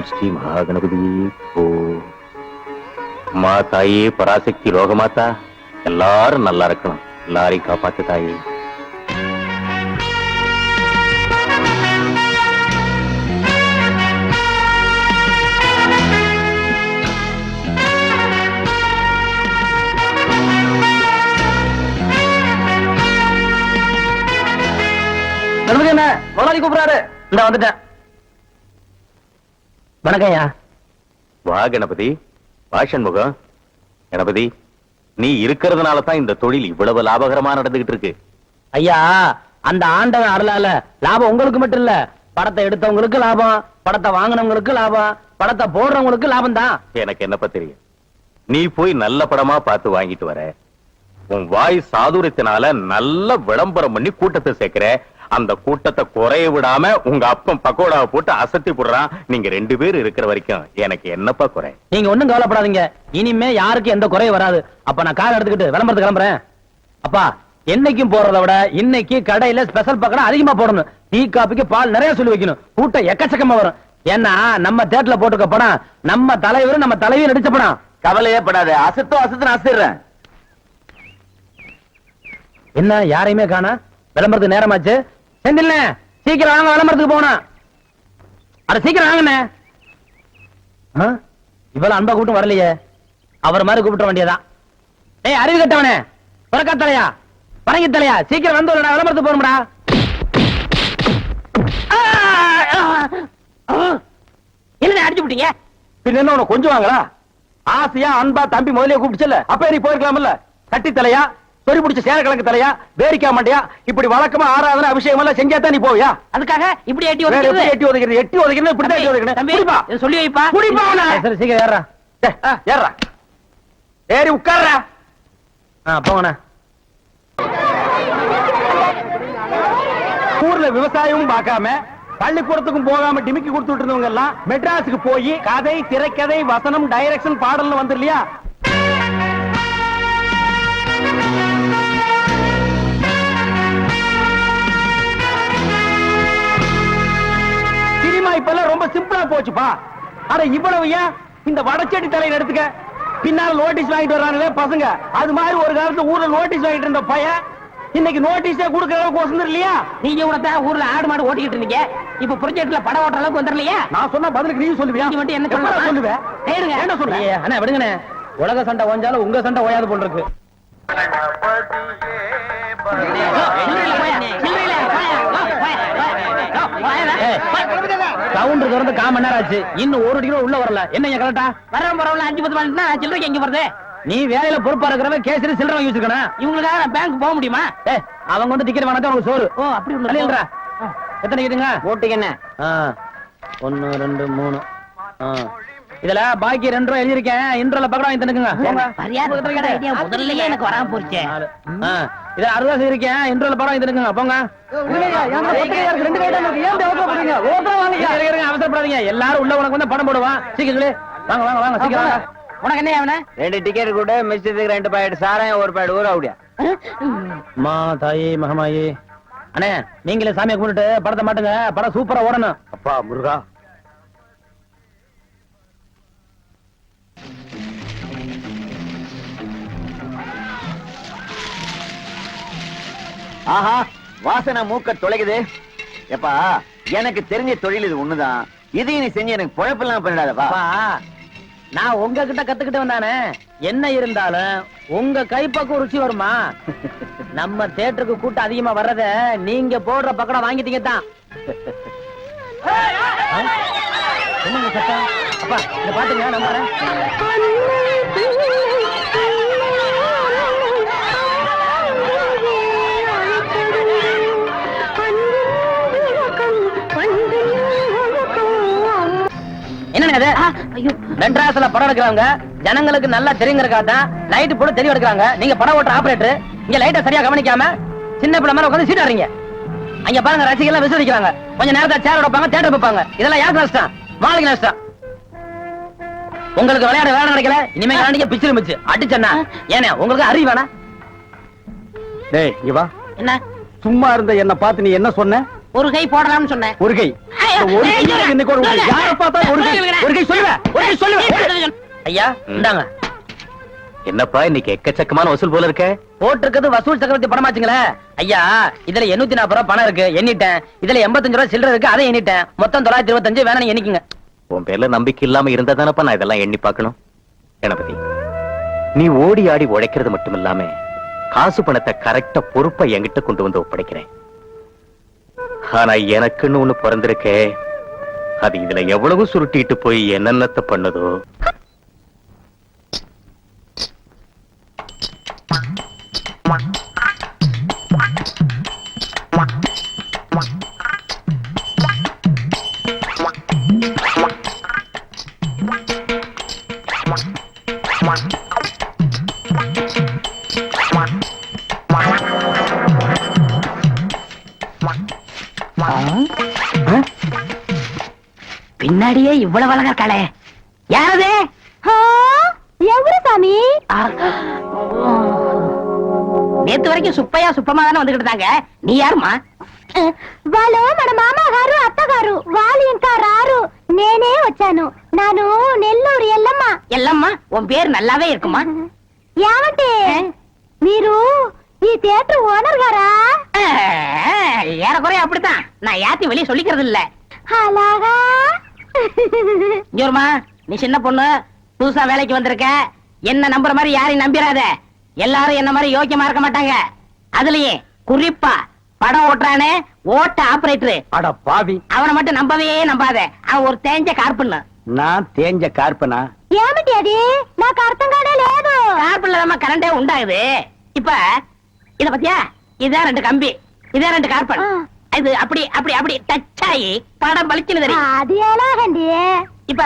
ஓம் ஸ்ரீ மகாகணபதி ஓ மா தாயே பராசக்தி லோகமாதா எல்லாரும் நல்லா இருக்கணும் எல்லாரையும் காப்பாத்து தாயே என்ன முதலாளி கூப்பிடுறாரு இந்த வந்துட்டேன் வணக்கம் ஐயா வா கணபதி. வா சண்முகம். கணபதி நீ இருக்கிறதுனால தான் இந்த தொழில் இவ்வளவு லாபகரமா நடந்துகிட்டு இருக்கு ஐயா அந்த ஆண்டவன் அருளால லாபம் உங்களுக்கு மட்டும் இல்ல. படத்தை எடுத்தவங்களுக்கு லாபம் படத்தை வாங்கினவங்களுக்கு லாபம் படத்தை போடுறவங்களுக்கு லாபம் தான் எனக்கு என்னப்பா தெரியும்? நீ போய் நல்ல படமா பார்த்து வாங்கிட்டு வர. உன் வாய் சாதுரியத்தினால நல்ல விளம்பரம் பண்ணி கூட்டத்தை சேர்க்கிற. அந்த கூட்டத்தை குறைய விடாம உங்க அப்பன் பக்கோடாவை போட்டு அசத்தி போடுறான். நீங்க ரெண்டு பேர் இருக்கிற வரைக்கும் எனக்கு என்னப்பா குறை? நீங்க ஒண்ணும் கவலைப்படாதீங்க. இனிமே யாருக்கும் எந்த குறையும் வராது. அப்ப நான் கார் எடுத்துக்கிட்டு விளம்பரத்துக்கு கிளம்புறேன். அப்பா என்னைக்கும் போறத விட இன்னைக்கு கடையில ஸ்பெஷல் பக்கடா அதிகமா போடணும். டீ காபிக்கு பால் நிறைய சொல்லி வைக்கணும். கூட்டம் எக்கச்சக்கமா வரும். ஏன்னா நம்ம தேட்டர்ல போட்டுக்க படம் நம்ம தலைவர் நம்ம தலைவியும் நடிச்ச படம். கவலையே படாது. அசத்தோ அசத்து அசிடுறேன் என்ன யாரையுமே காணா? விளம்பரத்துக்கு நேரமாச்சு? செந்தில்ண்ணே சீக்கிரம் வாங்க விளம்பரத்துக்கு போகணும். அட சீக்கிரம் வாங்கண்ணே. ஆ? இவ்வளவு அன்பா கூட்டம் வரலையே. அவர் மாதிரி கூப்பிட்ட வேண்டியதான் டேய் அறிவு கட்டவனே. புறக்கா தலையா பரங்கி தலையா சீக்கிரம் வந்து விளம்பரத்துக்கு போகணும்டா. என்ன அடிச்சு விட்டீங்க பின்ன என்ன உனக்கு கொஞ்சம் வாங்களா ஆசையா அன்பா தம்பி முதலே கூப்பிடுச்சல அப்ப நீ போயிருக்கலாம்ல? கட்டி தலையா சொறி பிடிச்ச சேர கிழங்கு தலையா வேரிக்கா மாட்டியா இப்படி வழக்கமா ஆராதனை அபிஷேகம் எல்லாம் செஞ்சா தான் நீ போவியா? அதுக்காக இப்படி எட்டி ஒதுக்கிறது? எட்டி ஒதுக்கிறது? எட்டி ஒதுக்கிறது இப்படி தான் எட்டி ஒதுக்கணும் தம்பி, சொல்லி வைப்பா. குடிப்பா. சரி சீக்கிரம் ஏறா ஏறா ஏறி உட்கார்றா. ஆ போங்கண்ணா ஊர்ல விவசாயமும் பார்க்காம பள்ளிக்கூடத்துக்கும் போகாம டிமிக்கி கொடுத்துட்டு இருந்தவங்க எல்லாம் மெட்ராஸுக்கு போய் கதை திரைக்கதை வசனம் டைரக்ஷன் பாடல்னு வந்து இல்லையா சினிமா இப்பெல்லாம் ரொம்ப சிம்பிளா போச்சுப்பா. அட இவ்வளவு ஏன்? இந்த வடச்செடி தலையில எடுத்துக்க. பின்னால நோட்டீஸ் வாங்கிட்டு வர்றாங்களே பசங்க. அது மாதிரி ஒரு காலத்துல ஊர்ல நோட்டீஸ் வாங்கிட்டு இருந்த பையன் இன்னைக்கு நோட்டீஸே கொடுக்கற அளவுக்கு இல்லையா? நீங்க தான் ஊர்ல ஆடு மாடு ஓட்டிக்கிட்டு இருந்தீங்க. இப்ப ப்ரொஜெக்ட்ல படம் ஓட்டுற அளவுக்கு வந்துடலையா? நான் சொன்ன பதிலுக்கு நீ சொல்லுவியா? நீ மட்டும் என்ன சொல்லலாம்? சொல்லுவேன் கேளுங்க. என்ன சொல்லுங்க அண்ணா விடுங்கண்ணே. உலக சண்டை ஓஞ்சாலும் உங்க சண்டை ஓயாது போல் இருக்கு சில்லறையில போயா, சில்லறையில போயா, சவுண்ட் திறந்து கால் மணி நேரம் ஆச்சு இன்னும் ஒரு டிகிரி உள்ள வரல. என்ன கரெக்டா வரவன் வரவன் அஞ்சு பத்து மணினா சில்லறைக்கு எங்க வருது நீ வேலையில பொறுப்பா இருக்கிறவன் கேசரி சில்லறை வாங்கி வச்சிருக்கணும் இவங்களுக்காக நான் பேங்க் போக முடியுமா? அவங்க வந்து டிக்கெட் வாங்கினா உங்களுக்கு சோறு. ஓ அப்படி இல்லைன்றா எத்தனை கேட்டுங்க ஓட்டுக்கு என்ன ஒன்னு ரெண்டு மூணு. ஆ. இதுல பாக்கி ரெண்டு ரூபா எழுதிருக்கேன் இன்ட்ரோல பக்கம் வாங்கி தந்துக்குங்க. முதல்லயே எனக்கு வராம போச்சே. இதுல அறுபது ரூபா இருக்கேன் இன்ட்ரோல படம் வாங்கி தந்துக்குங்க. போங்க. அவசரப்படாதீங்க. எல்லாரும் உள்ள உனக்கு வந்து படம் போடுவான். சீக்கிரம் வாங்க வாங்க வாங்க சீக்கிரம் உனக்கு என்ன அவன ரெண்டு டிக்கெட் கூட மிச்சத்துக்கு ரெண்டு பாக்கெட் சாராயம் ஒரு பாக்கெட் ஊற அப்படியா அம்மா தாயி மகமாயி. அண்ணே நீங்களே சாமியை கும்பிட்டுட்டு படத்தை மாட்டுங்க. படம் சூப்பரா ஓடணும். அப்பா முருகா. ஆஹா வாசனை மூக்க தொலைக்குது எப்பா எனக்கு தெரிஞ்ச தொழில் இது ஒண்ணுதான் இதையும் நீ செஞ்சு எனக்கு பொழப்பெல்லாம் பண்ணிடாதப்பா நான் உங்ககிட்ட கத்துக்கிட்டு வந்தானே என்ன இருந்தாலும் உங்க கைப்பக்கம் ருச்சி வருமா நம்ம தேட்டருக்கு கூட்டம் அதிகமா வர்றத நீங்க போடுற பக்கடம் வாங்கிட்டீங்க தான் என்னங்க சத்தம் அப்பா இத பாத்துங்க நான் ஐயோ. மெட்ராஸ்ல படம் எடுக்கிறாங்க ஜனங்களுக்கு நல்லா தெரியுங்கிறக்காக தான் லைட் போட்டு தெளிவு எடுக்கிறாங்க. நீங்க படம் ஓட்டுற ஆபரேட்டர் இங்க லைட்டை சரியா கவனிக்காம சின்ன பிள்ளை மாதிரி உட்காந்து சீட் ஆடுறீங்க அங்க பாருங்க ரசிகர்கள் விசாரிக்கிறாங்க கொஞ்ச நேரத்தை சேர் வைப்பாங்க தேட்டர் வைப்பாங்க. இதெல்லாம் யாருக்கு நஷ்டம் மாளிகை நஷ்டம் உங்களுக்கு விளையாட வேலை கிடைக்கல இனிமே விளையாடிக்க பிச்சிரு மிச்சு அடிச்சண்ணா ஏனே உங்களுக்கு அறிவு வேணா டேய் இங்க வா. என்ன? சும்மா இருந்த என்ன பார்த்து நீ என்ன சொன்ன? ஒரு கை போடலாம்னு சொன்னேன். ஒரு கை. ஐயோ, ஒரு கை இன்னைக்கு ஒரு கை. யாரை பார்த்தாலும் ஒரு கை. ஒரு கை சொல்லுவேன் ஒரு கை சொல்லுவேன் ஐயா இந்தாங்க. என்னப்பா இன்னைக்கு எக்கச்சக்கமான வசூல் போல இருக்க? போட்டிருக்கிறது வசூல் சக்கரவர்த்தி பணமாச்சுங்களே ஐயா இதுல எண்ணூத்தி நாற்பது ரூபாய் பணம் இருக்கு எண்ணிட்டேன். இதுல எண்பத்தஞ்சு ரூபாய் சில்லறை இருக்கு அதை எண்ணிட்டேன். மொத்தம் தொள்ளாயிரத்தி இருபத்தஞ்சு வேணா நீங்க எண்ணிக்குங்க. உன் பேர்ல நம்பிக்கை இல்லாம இருந்தா தானப்பா நான் இதெல்லாம் எண்ணி பார்க்கணும்? கணபதி நீ ஓடி ஆடி உழைக்கிறது மட்டும் இல்லாம காசு பணத்தை கரெக்டா பொறுப்பா என்கிட்ட கொண்டு வந்து ஒப்படைக்கிறேன். ஆனா எனக்குன்னு ஒண்ணு பிறந்திருக்கே. அது இதுல எவ்வளவு சுருட்டிட்டு போய் என்னென்னத்த பண்ணுதோ. பின்னாடியே இவ்வளவு அழகா இருக்காளே யாரது எவரு சாமி நேத்து வரைக்கும் சுப்பையா சுப்பமா தானே வந்துகிட்டு இருந்தாங்க நீ யாருமா వాళ్ళు మన మామగారు అత్తగారు వాళ్ళు ఇంకా రారు నేనే వచ్చాను నాను నెల్లూరు ఎల్లమ్మ எல்லம்மா உன் பேர் நல்லாவே இருக்குமா ఏమంటే మీరు ఈ థియేటర్ ఓనర్ గారా ஆஹ், ஏறக்குறைய அப்படித்தான் நான் யாத்தையும் வெளியே சொல்லிக்கிறது இல்ல அழகா நீ சின்ன பொண்ணு புதுசா வேலைக்கு வந்திருக்க. என்ன நம்புற மாதிரி யாரையும் நம்பிராத. எல்லாரும் என்ன மாதிரி யோக்கியமா இருக்க மாட்டாங்க. அதுலயே குறிப்பா படம் ஓட்டுறானே ஓட்ட ஆபரேட்டரு அட பாவி. அவனை மட்டும் நம்பவே நம்பாத. அவன் ஒரு தேஞ்ச கார்பண்ணு. நான் தேஞ்ச கார்பனா ஏமிட்டி அது நான் கர்த்தங்காடே லேது கார்பன்ல நம்ம கரண்டே உண்டாகுது. இப்ப இத பத்தியா? இதான் ரெண்டு கம்பி. இதான் ரெண்டு கார்பன். அது அப்படி அப்படி அப்படி டச் ஆகி படம் பளிச்சுன்னு அது ஏலாகண்டி இப்ப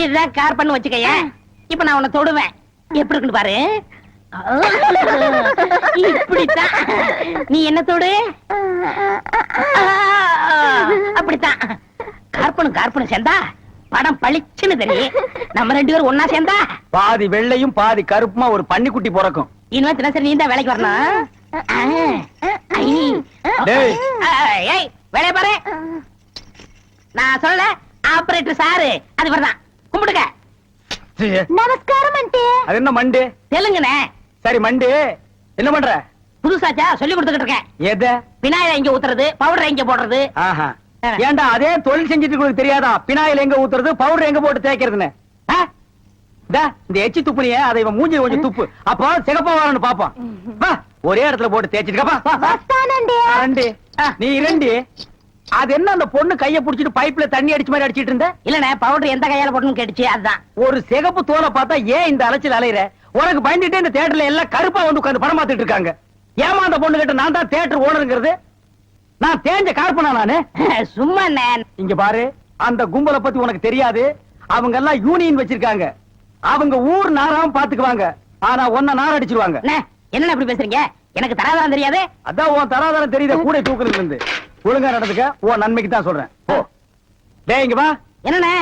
இதுதான் கார் பண்ணு வச்சுக்கய. இப்ப நான் உன்னை தொடுவேன். எப்படி இருக்குன்னு பாரு. நீ என்ன தொடு? அப்படித்தான். கார்பனும் கார்பனும் சேர்ந்தா படம் பளிச்சுன்னு தெரியும் நம்ம ரெண்டு பேரும் ஒன்னா சேர்ந்தா. பாதி வெள்ளையும் பாதி கருப்புமா ஒரு பன்னிக்குட்டி பிறக்கும். இனிமே தினசரி நீ தான் வேலைக்கு வரணும். வேலைய பாரு. நான் சொல்ல ஆபரேட்டர் சாரு. அது வரதான் கும்பிடுங்க. நமஸ்காரம் மண்டே? சரி மண்டே. என்ன பண்ற? புதுசாச்சா? சொல்லி கொடுத்துக்கிட்டு இருக்கேன். எது? பினாயில எங்க ஊத்துறது? பவுடர் எங்க போடுறது? ஏண்டா அதே தொழில் செஞ்சுட்டு உங்களுக்கு தெரியாதா? எங்க ஊத்துறது? பவுடர் எங்க போட்டு தேய்க்கிறதுன்னு? இந்த எச்சி துப்புனிய அதை இவன் மூஞ்சி கொஞ்சம் துப்பு. அப்போ சிகப்பா வரன்னு பாப்பான் ஒரே இடத்துல போட்டு தேய்ச்சிட்டு நீ இரண்டு. அது என்ன அந்த பொண்ணு கைய புடிச்சிட்டு பைப்ல தண்ணி அடிச்சு மாதிரி அடிச்சிட்டு இருந்த? இல்லண்ணே பவுடர் எந்த கையால போடணும் கேட்டுச்சு அதுதான் ஒரு சிகப்பு தோலை பார்த்தா ஏன் இந்த அலைச்சல் அலையிற? உனக்கு பயந்துட்டு இந்த தேட்டர்ல எல்லாம் கருப்பா வந்து உட்காந்து படம் பார்த்துட்டு இருக்காங்க. ஏமா அந்த பொண்ணு கிட்ட நான் தான் தேட்டர் ஓனருங்கிறது நான் தேஞ்ச கார்பனா நானு? சும்மா இங்க பாரு அந்த கும்பலை பத்தி உனக்கு தெரியாது. அவங்க எல்லாம் யூனியன் வச்சிருக்காங்க. அவங்க ஊர் நாராம பாத்துக்குவாங்க ஆனா ஒன்ன நார் அடிச்சிருவாங்க. அண்ணே, என்னண்ணே இப்படி பேசுறீங்க? எனக்கு தராதரம் தெரியாது? அதான் உன் தராதரம் தெரியுத கூட தூக்குறதுல இருந்து. ஒழுங்கா நடந்துக்க உன் நன்மைக்கு தான் சொல்றேன். போ. டேய் இங்க வா. என்னண்ணே?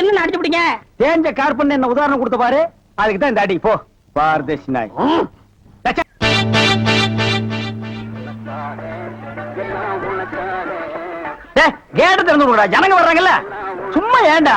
என்ன அடிச்சு பிடிங்க? தேஞ்ச கார்பன் என்ன உதாரணம் கொடுத்த பாரு. அதுக்கு தான் இந்த அடி. போ. பாரதேசி நாய் கேட்ட திறந்து விடுடா ஜனங்க வர்றாங்கல்ல. சும்மா ஏன்டா?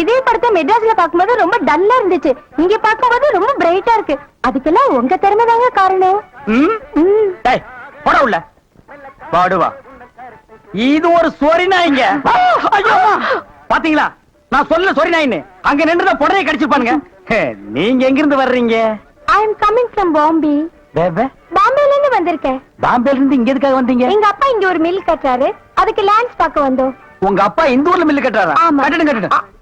இதே படத்தை மெட்ராஸ்ல பாக்கும்போது ரொம்ப டல்லா இருந்துச்சு. இங்க பாக்கும்போது ரொம்ப பிரைட்டா இருக்கு. அதுக்கெல்லாம் உங்க திறமை தாங்க காரணம். போடா உள்ள. பாடுவா. இது ஒரு சொரி நாய்ங்க. பாத்தீங்களா? நான் சொல்ல சொரி நாயின்னு. அங்க நின்றுதான் புடவை கடிச்சிருப்பானுங்க. நீங்க எங்க இருந்து வர்றீங்க? I am coming from Bombay பாம்பேல இருந்து வந்திருக்கேன். பாம்பேல இருந்து இங்க எதுக்காக வந்தீங்க? எங்க அப்பா இங்க ஒரு மில் கட்டுறாரு. அதுக்கு லேண்ட்ஸ் பார்க்க வந்தோம். உங்க அப்பா இந்த ஊர்ல மில்லு கட்டுறாரா? ஆமா. கட்டணும் கட்டணும்.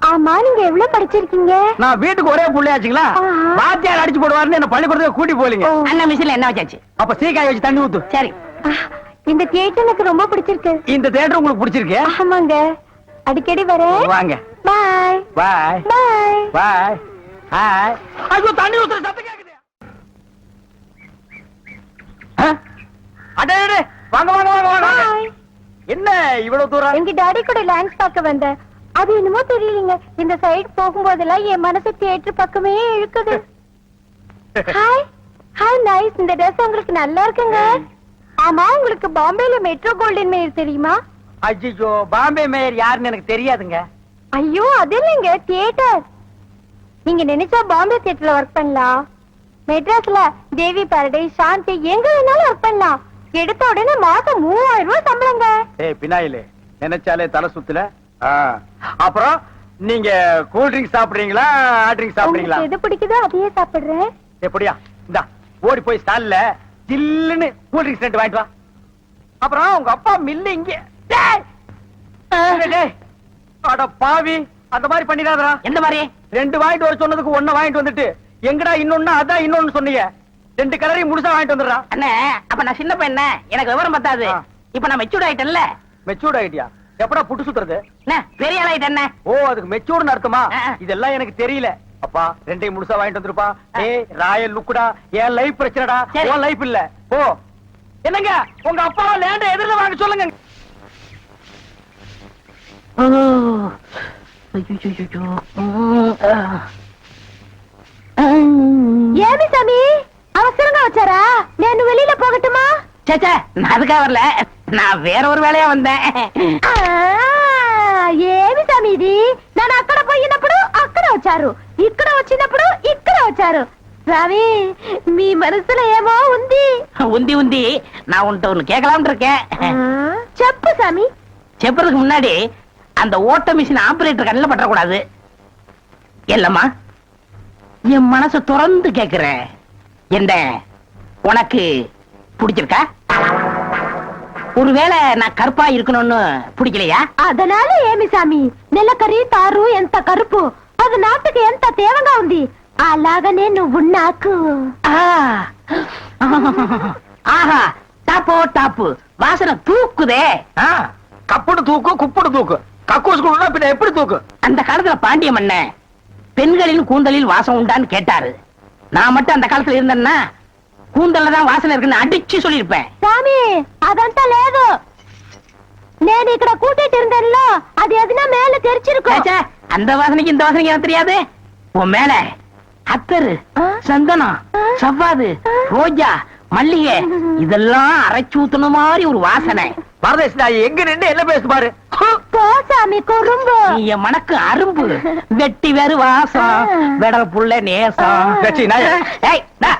ஆமா நீங்க எவ்வளவு படிச்சிருக்கீங்க? நான் வீட்டுக்கு ஒரே புள்ளையாச்சுங்களா. வாத்தியார் அடிச்சு போடுவாருன்னு என்ன பள்ளிக்கூடத்துக்கு கூட்டி போலீங்க ஓ. அண்ணன் மிஷின்ல என்ன வச்சாச்சு? அப்ப சீக்காய வச்சு தண்ணி ஊத்து. சரி. இந்த தியேட்டர் எனக்கு ரொம்ப பிடிச்சிருக்கு. இந்த தேட்டர் உங்களுக்கு பிடிச்சிருக்கு? ஆமாங்க. அடிக்கடி வரேன். வாங்க. Bye. Bye. Bye. Bye. Hi. ஐயோ தண்ணி ஊத்துற சத்தம் கேக்குது? அடே அடே, வாங்க வாங்க வாங்க வாங்க. என்ன இவ்வளவு தூரம்? எங்க டாடி கூட டான்ஸ் பார்க்க வந்தேன். அது என்னமோ தெரியலங்க. இந்த சைடு போகும்போதெல்லாம் என் மனசு தியேட்டர் பக்கமே இழுக்குது. ஹாய் ஹாய் நைஸ் இந்த ட்ரெஸ் உங்களுக்கு நல்லா இருக்குங்க. ஆமா உங்களுக்கு பாம்பேல மெட்ரோ கோல்டன் மேயர் தெரியுமா? அஜிஜோ பாம்பே மேயர் யாருன்னு எனக்கு தெரியாதுங்க. ஐயோ அது இல்லைங்க தியேட்டர் நீங்க நினைச்சா பாம்பே தியேட்டர்ல ஒர்க் பண்ணலாம். மெட்ராஸ்ல தேவி பாரடைஸ் சாந்தி எங்க வேணாலும் ஒர்க் பண்ணலாம். எடுத்த உடனே மாசம் மூவாயிரம் ரூபாய் சம்பளங்க. ஏய் பினாயிலே நினைச்சாலே தலை சுத்துல. அப்புறம் நீங்க கூல் ட்ரிங்க் சாப்பிடுறீங்களா ஹாட் ட்ரிங்க் சாப்பிடுறீங்களா? எது பிடிக்குதோ அதையே சாப்பிடுறேன் எப்படியா இந்தா ஓடி போய் ஸ்டால்ல ஜில்லுன்னு கூல் ட்ரிங்க்ஸ் ரெண்டு வாங்கிட்டு வா. அப்புறம் உங்க அப்பா மில்லு இங்க. அட பாவி அந்த மாதிரி பண்ணிடாதடா. எந்த மாதிரி? ரெண்டு வாங்கிட்டு வர சொன்னதுக்கு ஒண்ணு வாங்கிட்டு வந்துட்டு எங்கடா இன்னொன்னு அதான் இன்னொன்னு சொன்னீங்க. ரெண்டு கலரையும் முழுசா வாங்கிட்டு வந்துடுறா. அண்ணே அப்ப நான் சின்ன பையன் எனக்கு விவரம் பத்தாது. இப்ப நான் மெச்சூர்ட் ஆயிட்டேன்ல. மெச்சூர்ட் ஆயிட்டியா? எப்படா புட்டு சுத்துறது? அண்ணே, பெரிய ஆள் ஆயிட்டேன் ஓ அதுக்கு மெச்சூர்னு அர்த்தமா. இதெல்லாம் எனக்கு தெரியல. அப்பா ரெண்டையும் முழுசா வாங்கிட்டு வந்துருப்பா. ஏய் ராயல் லுக்குடா. என் லைஃப் பிரச்சனைடா. உன் லைஃப் இல்ல. ஓ என்னங்க? உங்க அப்பா லேண்ட எதிரில வாங்க சொல்லுங்க. ஏமி சாமி? அவசரங்க வச்சாரா? நான் வெளியில போகட்டுமா? சேச்சே நான் அதுக்காக வரல. நான் வேற ஒரு வேலையா வந்தேன் ఆ, ఏమి స్వామి ఇది నన్ను అక్కడ పోయినప్పుడు అక్కడ వచ్చారు ఇక్కడ వచ్చినప్పుడు ఇక్కడ వచ్చారు స్వామి మీ మనసులో ఏమో ఉంది உந்தி உந்தி நான் உன்கிட்ட ஒண்ணு கேட்கலாம்னு இருக்கேன் ఆ, చెప్పు స్వామి செப்புறதுக்கு முன்னாடி அந்த ஓட்ட மிஷின் ஆபரேட்டர் கண்ணில் பற்றக்கூடாது இல்லம்மா என் மனசு திறந்து கேக்குறேன் என்ன உனக்கு பிடிச்சிருக்கா ஒருவேளை நான் கருப்பா இருக்கணும்னு பிடிக்கலையா అదనాల ఏమి స్వామి నెలకరి తారు ఎంత కరుపు అది నాటుకు ఎంత తేవగా ఉంది అలాగనే నువ్వు నాకు ஆ. ஆஹா டாப்போ டாப்பு வாசனை தூக்குதே ஆ, கப்புடு தூக்கு குப்புடு தூக்கு கக்கூஸ் குடுனா பின்ன எப்படி தூக்கு அந்த காலத்துல பாண்டிய மன்னன் பெண்களின் கூந்தலில் வாசம் உண்டான்னு கேட்டாரு நான் மட்டும் அந்த காலத்துல இருந்தேன்னா கூந்தல்லதான் வாசனை இருக்குன்னு அடிச்சு சொல்லிருப்பேன் சாமி అదంతా లేదు నేను ఇక్కడ கூட்டிட்டு అది அது எதுனா மேல ச்சே, அந்த வாசனைக்கு இந்த வாசனைக்கு எனக்கு தெரியாது. உன் மேல அத்தரு சந்தனம் ஆ? செவ்வாது ரோஜா மல்லிகை இதெல்லாம் அரைச்சு ஊத்துன மாதிரி ஒரு வாசனை. பரதேஷ் நான் எங்க நின்று என்ன பேசு பாரு? ஹு! போ சாமி குறும்பு. நீ என் மனக்கு அரும்பு. வெட்டி வேறு வாசம். வெடல் புள்ள நேசம். கட்சி, நாயே. ஏய், டா.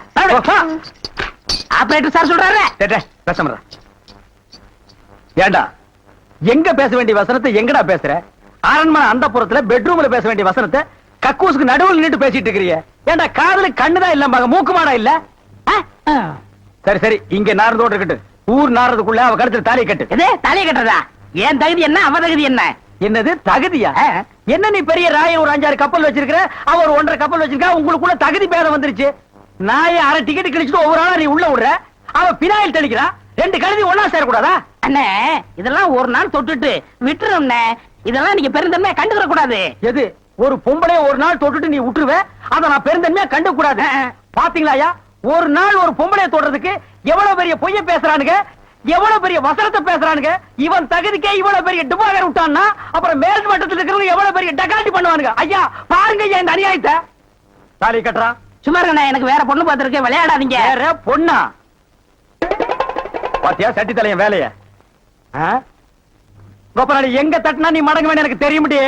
ஆபரேட்டர் சார் சொல்றாரு. டேய், பேசாம இருடா. ஏண்டா எங்க பேச வேண்டிய வசனத்தை எங்கடா பேசுற? அரண்மனை அந்த புறத்துல பெட்ரூம்ல பேச வேண்டிய வசனத்தை கக்கூசுக்கு நடுவுல நின்று பேசிட்டு இருக்கிறீங்க ஏண்டா காதுல கண்ணுதான் இல்லம்பாங்க மூக்கு மாடா இல்ல? ஆ, ஆ. சரி சரி இங்க நாரதோடு இருக்கட்டும். ஊர் நாரதுக்குள்ள அவ கழுத்துல தாலி கட்டு. எது? தலையை கட்டுறதா? என் தகுதி என்ன? அவ தகுதி என்ன? என்னது தகுதியா? ஆ. என்ன நீ பெரிய ராய ஒரு அஞ்சாறு கப்பல் வச்சிருக்கிற? அவ ஒரு ஒன்றரை கப்பல் வச்சிருக்கா? உங்களுக்குள்ள தகுதி பேதம் வந்துருச்சு. நாய அரை டிக்கெட் கிழிச்சிட்டு ஒவ்வொரு ஆளா நீ உள்ள விடுற? அவ பினாயில் தெளிக்கிறா. ரெண்டு கழுதி ஒன்னா சேரக்கூடாதா? அண்ணே இதெல்லாம் ஒரு நாள் தொட்டுட்டு விட்டுரும்ண்ணே. இதெல்லாம் நீங்க பெருந்தன்மையா கண்டுக்கிற கூடாது எது? ஒரு பொம்பளைய ஒரு நாள் தொட்டுட்டு நீ விட்டுருவ? அத நான் பெருந்தன்மையா கண்டு கூடாது பாத்தீங்களாயா ஒரு நாள் ஒரு பொம்பளைய தொடுறதுக்கு எவ்வளவு பெரிய பொய்ய பேசுறானுங்க? எவ்வளவு பெரிய வசனத்தை பேசுறானுங்க? இவன் தகுதிக்கே இவ்வளவு பெரிய டுபாகர் விட்டான்னா அப்புறம் மேல் மட்டத்துல இருக்கிறவங்க எவ்வளவு பெரிய டகாட்டி பண்ணுவானுங்க? ஐயா பாருங்க ஐயா இந்த அநியாயத்தை. தாலி கட்டுறான் சும்மா இருக்கண்ணே எனக்கு வேற பொண்ணு பார்த்திருக்கேன். விளையாடாதீங்க. வேற பொண்ணா? பாத்தியா சட்டி தலையன் வேலைய? கோபநாடி எங்க தட்டினா நீ மடங்க வேணும் எனக்கு தெரிய முடியே.